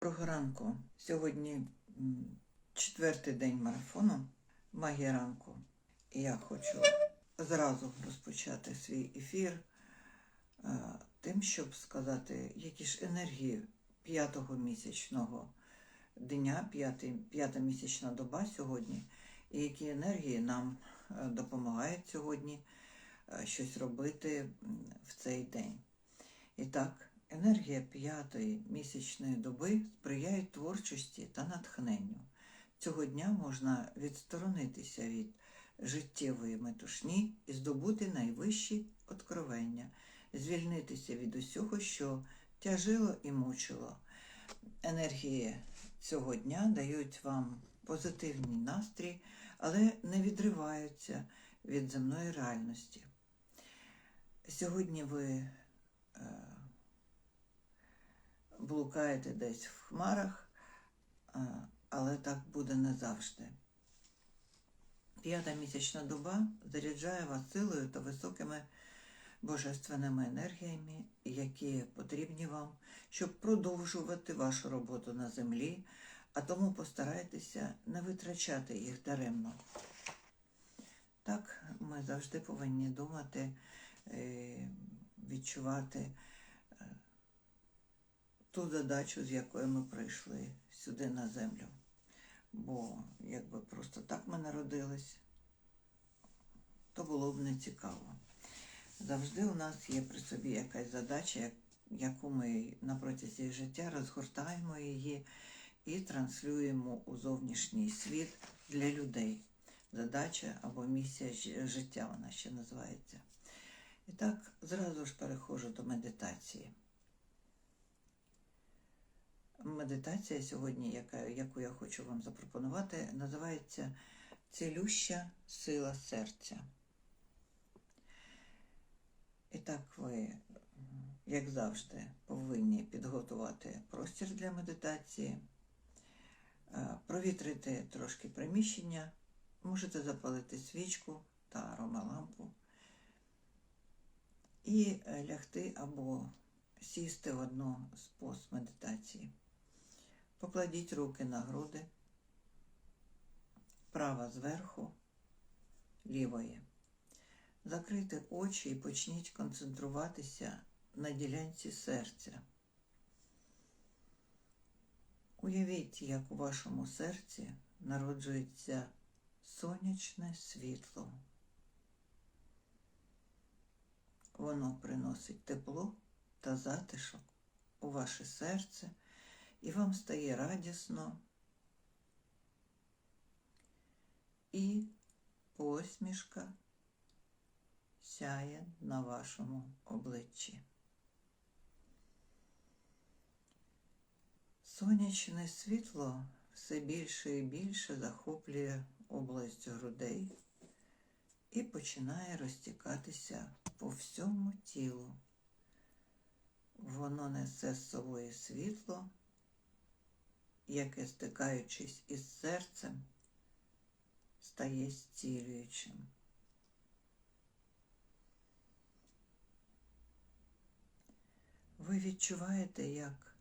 Доброго ранку. Сьогодні четвертий день марафону Магія ранку. І я хочу зразу розпочати свій ефір е, тим, щоб сказати, які ж енергії п'ятого місячного дня, п'ята місячна доба сьогодні, і які енергії нам е, допомагають сьогодні е, щось робити в цей день. І так, енергія п'ятої місячної доби сприяє творчості та натхненню. Цього дня можна відсторонитися від життєвої метушні і здобути найвищі откровення, звільнитися від усього, що тяжило і мучило. Енергії цього дня дають вам позитивний настрій, але не відриваються від земної реальності. Сьогодні ви е, блукаєте десь в хмарах, але так буде не завжди. П'ята місячна доба заряджає вас силою та високими божественними енергіями, які потрібні вам, щоб продовжувати вашу роботу на землі, а тому постарайтеся не витрачати їх даремно. Так, ми завжди повинні думати, е, відчувати ту задачу, з якою ми прийшли сюди на землю. Бо якби просто так ми народились, то було б не цікаво. Завжди у нас є при собі якась задача, яку ми на протязі життя розгортаємо її і транслюємо у зовнішній світ для людей. Задача або місія життя вона ще називається. І так, зразу ж переходжу до медитації. Медитація сьогодні, яка, яку я хочу вам запропонувати, називається Цілюща сила серця. І так ви, як завжди, повинні підготувати простір для медитації, е, провітрити трошки приміщення, можете запалити свічку та аромалампу і е, лягти або сісти в одну з поз медитації. Покладіть руки на груди, права зверху, лівої. Закрийте очі і почніть концентруватися на ділянці серця. Уявіть, як у вашому серці народжується сонячне світло. Воно приносить тепло та затишок у ваше серце, і вам стає радісно і посмішка сяє на вашому обличчі. Сонячне світло все більше і більше захоплює область грудей і починає розтікатися по всьому тілу. Воно несе з собою світло, яке, стикаючись із серцем, стає зцілюючим. Ви відчуваєте, як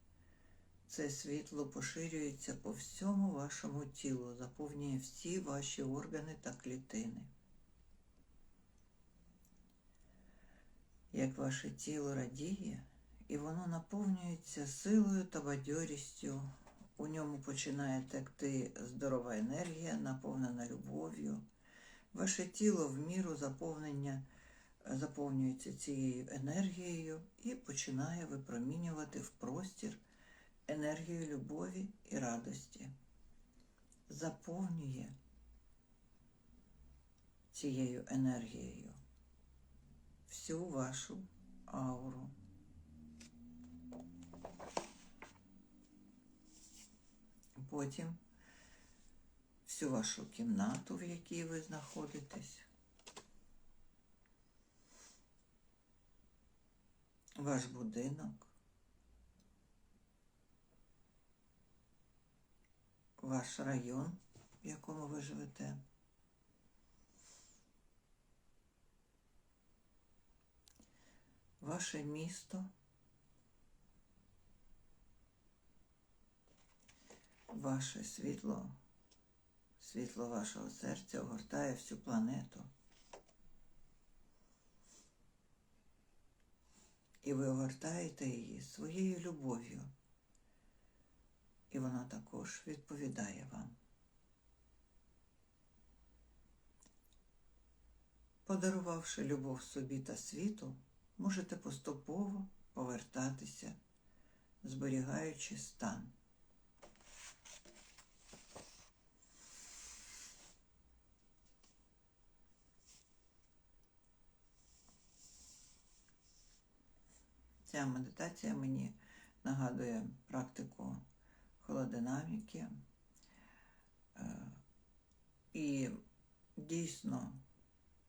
це світло поширюється по всьому вашому тілу, заповнює всі ваші органи та клітини. Як ваше тіло радіє, і воно наповнюється силою та бадьорістю. У ньому починає текти здорова енергія, наповнена любов'ю. Ваше тіло в міру заповнення е, заповнюється цією енергією і починає випромінювати в простір енергію любові і радості. Заповнює цією енергією всю вашу ауру. Потім всю вашу кімнату, в якій ви знаходитесь, ваш будинок, ваш район, в якому ви живете. Ваше місто ваше світло, світло вашого серця огортає всю планету. І ви огортаєте її своєю любов'ю. І вона також відповідає вам. Подарувавши любов собі та світу, можете поступово повертатися, зберігаючи стан. Ця медитація мені нагадує практику холодинаміки. Е, І дійсно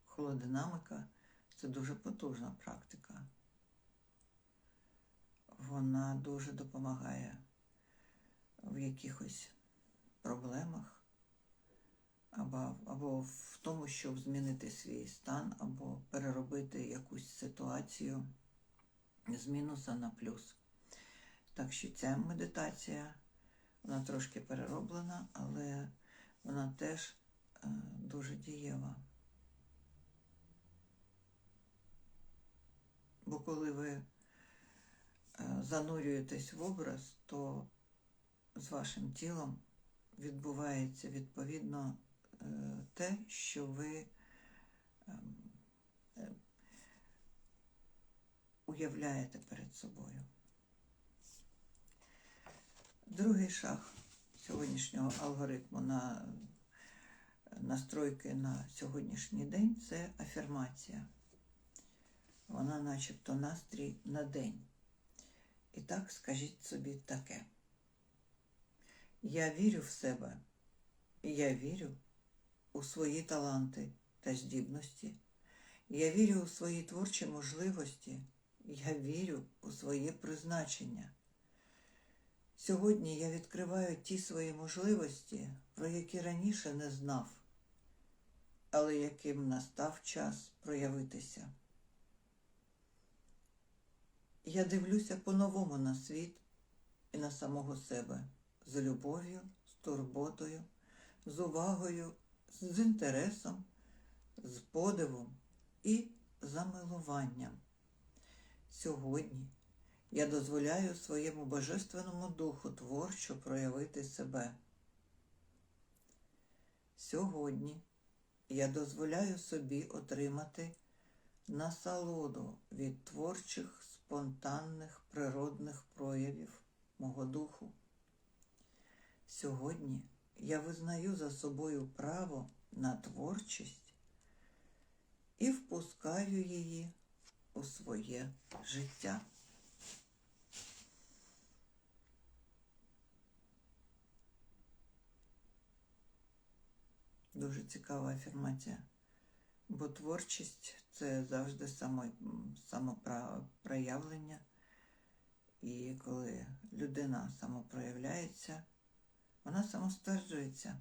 холодинамика це дуже потужна практика. Вона дуже допомагає в якихось проблемах або, або в тому, щоб змінити свій стан, або переробити якусь ситуацію з мінуса на плюс. Так що ця медитація, вона трошки перероблена, але вона теж е, дуже дієва. Бо коли ви е, занурюєтесь в образ, то з вашим тілом відбувається відповідно е, те, що ви ем, е, уявляєте перед собою. Другий шаг сьогоднішнього алгоритму на настройки на сьогоднішній день це афірмація. Вона начебто настрій на день. І так скажіть собі таке. Я вірю в себе, я вірю у свої таланти та здібності. Я вірю у свої творчі можливості. Я вірю у своє призначення. Сьогодні я відкриваю ті свої можливості, про які раніше не знав, але яким настав час проявитися. Я дивлюся по-новому на світ і на самого себе з любов'ю, з турботою, з увагою, з інтересом, з подивом і замилуванням. Сьогодні я дозволяю своєму Божественному Духу творчо проявити себе. Сьогодні я дозволяю собі отримати насолоду від творчих, спонтанних природних проявів мого духу. Сьогодні я визнаю за собою право на творчість і впускаю її у своє життя. Дуже цікава афірмація, бо творчість це завжди само, самопроявлення. І коли людина самопроявляється, вона самостверджується.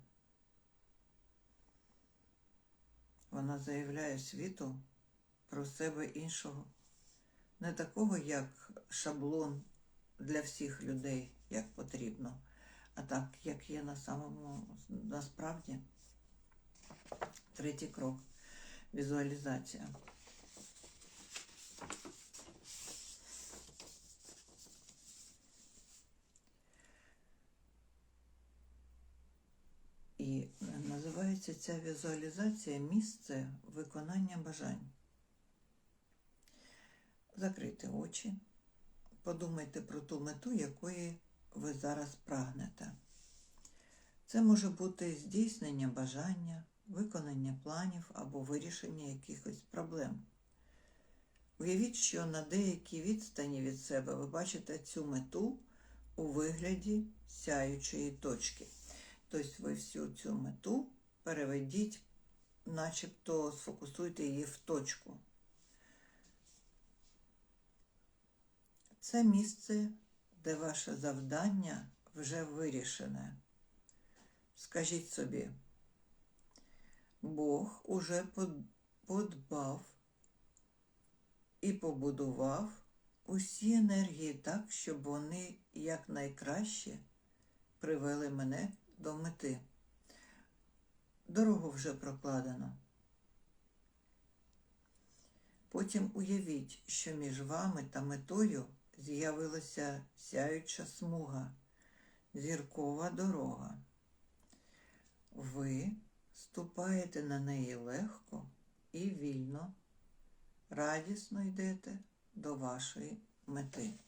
Вона заявляє світу про себе іншого, не такого, як шаблон для всіх людей, як потрібно, а так, як є на самому насправді. Третій крок візуалізація. І називається ця візуалізація місце виконання бажань. Закрийте очі, подумайте про ту мету, якої ви зараз прагнете. Це може бути здійснення бажання, виконання планів або вирішення якихось проблем. Уявіть, що на деякій відстані від себе ви бачите цю мету у вигляді сяючої точки. Тобто ви всю цю мету переведіть, начебто сфокусуйте її в точку. Це місце, де ваше завдання вже вирішене. Скажіть собі, Бог уже подбав і побудував усі енергії так, щоб вони якнайкраще привели мене до мети. Дорогу вже прокладено. Потім уявіть, що між вами та метою з'явилася сяюча смуга, зіркова дорога. Ви ступаєте на неї легко і вільно, радісно йдете до вашої мети.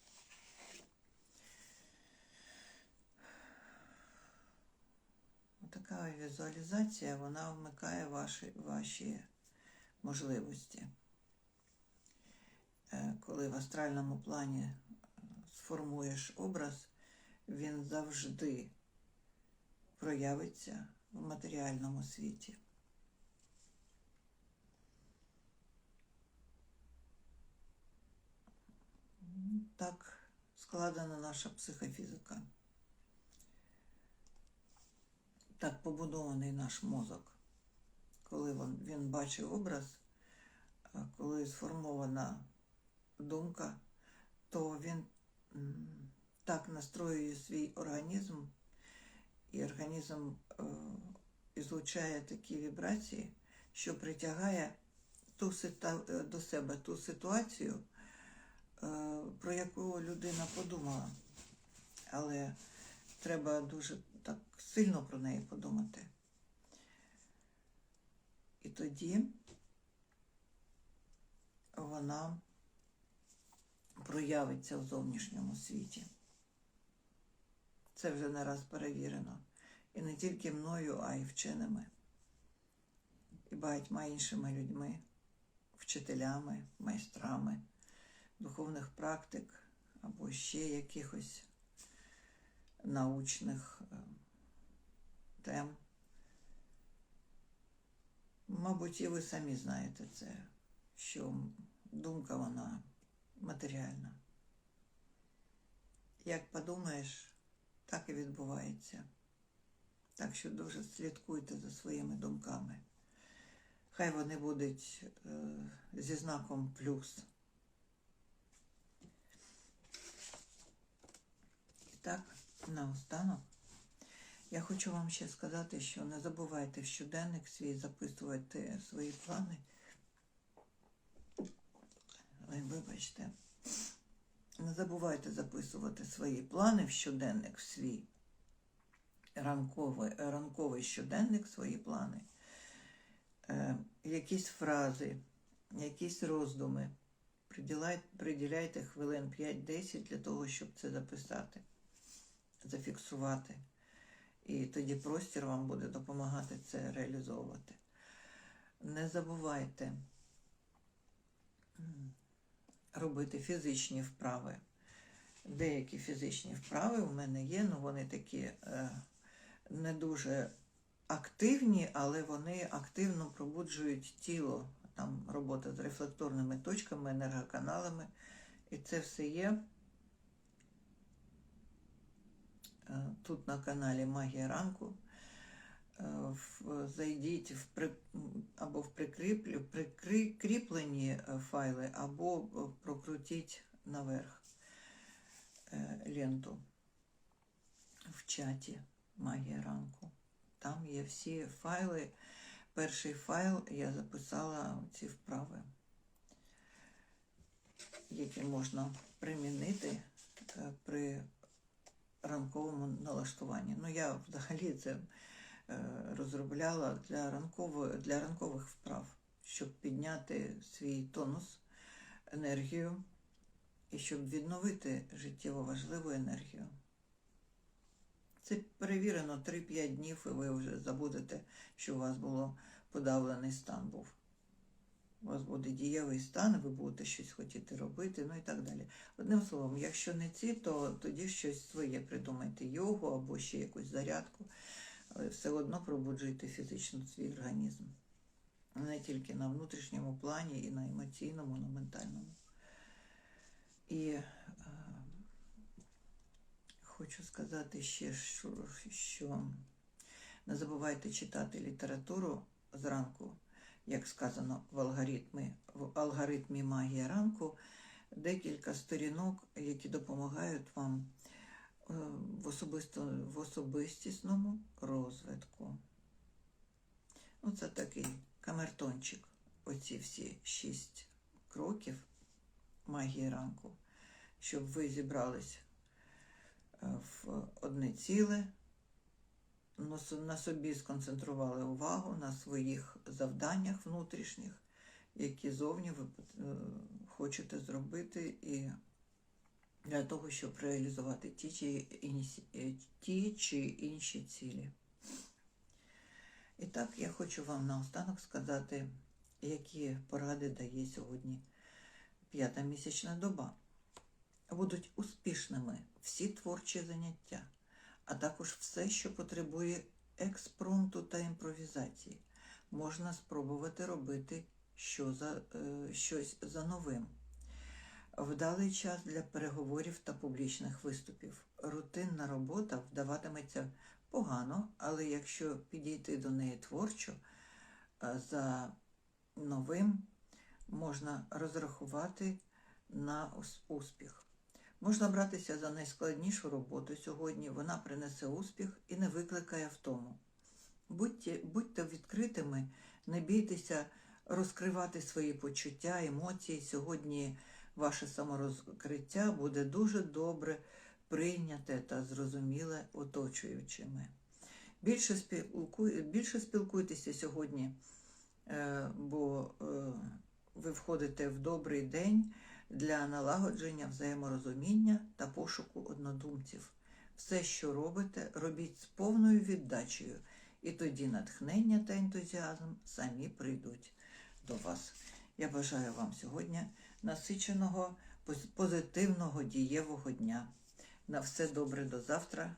Така візуалізація, вона вмикає ваші, ваші можливості. Е, Коли в астральному плані е, сформуєш образ, він завжди проявиться в матеріальному світі. Так складена наша психофізика. Так побудований наш мозок. Коли він, бачить образ, коли сформована думка, то він так настроює свій організм, і організм е, ізлучає такі вібрації, що притягає ту е, до себе ту ситуацію, е, про яку людина подумала. Але треба дуже так сильно про неї подумати. І тоді вона проявиться в зовнішньому світі. Це вже не раз перевірено. І не тільки мною, а й вченими, і багатьма іншими людьми, вчителями, майстрами духовних практик або ще якихось научних е, тем. Мабуть, і ви самі знаєте це, що думка вона матеріальна. Як подумаєш, так і відбувається. Так що дуже слідкуйте за своїми думками. Хай вони будуть е, зі знаком плюс. І так, наостанок. Я хочу вам ще сказати, що не забувайте в щоденник свій записувати свої плани. Ой, вибачте. Не забувайте записувати свої плани в щоденник в свій ранковий, ранковий щоденник, свої плани, е, якісь фрази, якісь роздуми. Приділяйте, приділяйте хвилин 5-10 для того, щоб це записати, зафіксувати. І тоді простір вам буде допомагати це реалізовувати. Не забувайте робити фізичні вправи. Деякі фізичні вправи у мене є, ну вони такі е, не дуже активні, але вони активно пробуджують тіло. Там робота з рефлекторними точками, енергоканалами. І це все є. Е, тут на каналі Магія ранку. Е, зайдіть в при, або в прикріплі, прикріплені е, файли, або прокрутіть наверх ленту в чаті Магія ранку. Там є всі файли. Перший файл я записала ці вправи, які можна примінити при ранковому налаштуванні. Ну, я взагалі це розробляла для, ранкової, для ранкових вправ, щоб підняти свій тонус, енергію і щоб відновити життєво важливу енергію. Це перевірено 3-5 днів, і ви вже забудете, що у вас було подавлений стан був. У вас буде дієвий стан, ви будете щось хотіти робити, ну і так далі. Одним словом, якщо не ці, то тоді щось своє придумайте, йогу або ще якусь зарядку, але все одно пробуджуйте фізично свій організм. Не тільки на внутрішньому плані, і на емоційному, на ментальному. І е, хочу сказати ще, що, що не забувайте читати літературу зранку як сказано в алгоритмі, в алгоритмі магія ранку, декілька сторінок, які допомагають вам в, особисто, в особистісному розвитку. Ну, це такий камертончик. Оці всі шість кроків магії ранку, щоб ви зібрались е, в одне ціле, на собі сконцентрували увагу на своїх завданнях внутрішніх, які зовні ви е, хочете зробити, і для того, щоб реалізувати ті чи, інші, е, ті чи інші цілі. І так я хочу вам наостанок сказати, які поради дає сьогодні п'ята місячна доба. Будуть успішними всі творчі заняття, а також все, що потребує експромту та імпровізації. Можна спробувати робити що за, е, щось за новим. Вдалий час для переговорів та публічних виступів. Рутинна робота вдаватиметься погано, але якщо підійти до неї творчо, е, за новим можна розрахувати на успіх. Можна братися за найскладнішу роботу сьогодні, вона принесе успіх і не викликає втому. Будьте, будьте відкритими, не бійтеся розкривати свої почуття, емоції. Сьогодні ваше саморозкриття буде дуже добре прийняте та зрозуміле оточуючими. Більше, спілкуй, більше спілкуйтеся сьогодні, е, бо е, ви входите в добрий день для налагодження взаєморозуміння та пошуку однодумців. Все, що робите, робіть з повною віддачею, і тоді натхнення та ентузіазм самі прийдуть до вас. Я бажаю вам сьогодні насиченого, поз- позитивного, дієвого дня. На все добре до завтра.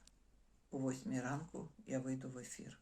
О 8 ранку я вийду в ефір.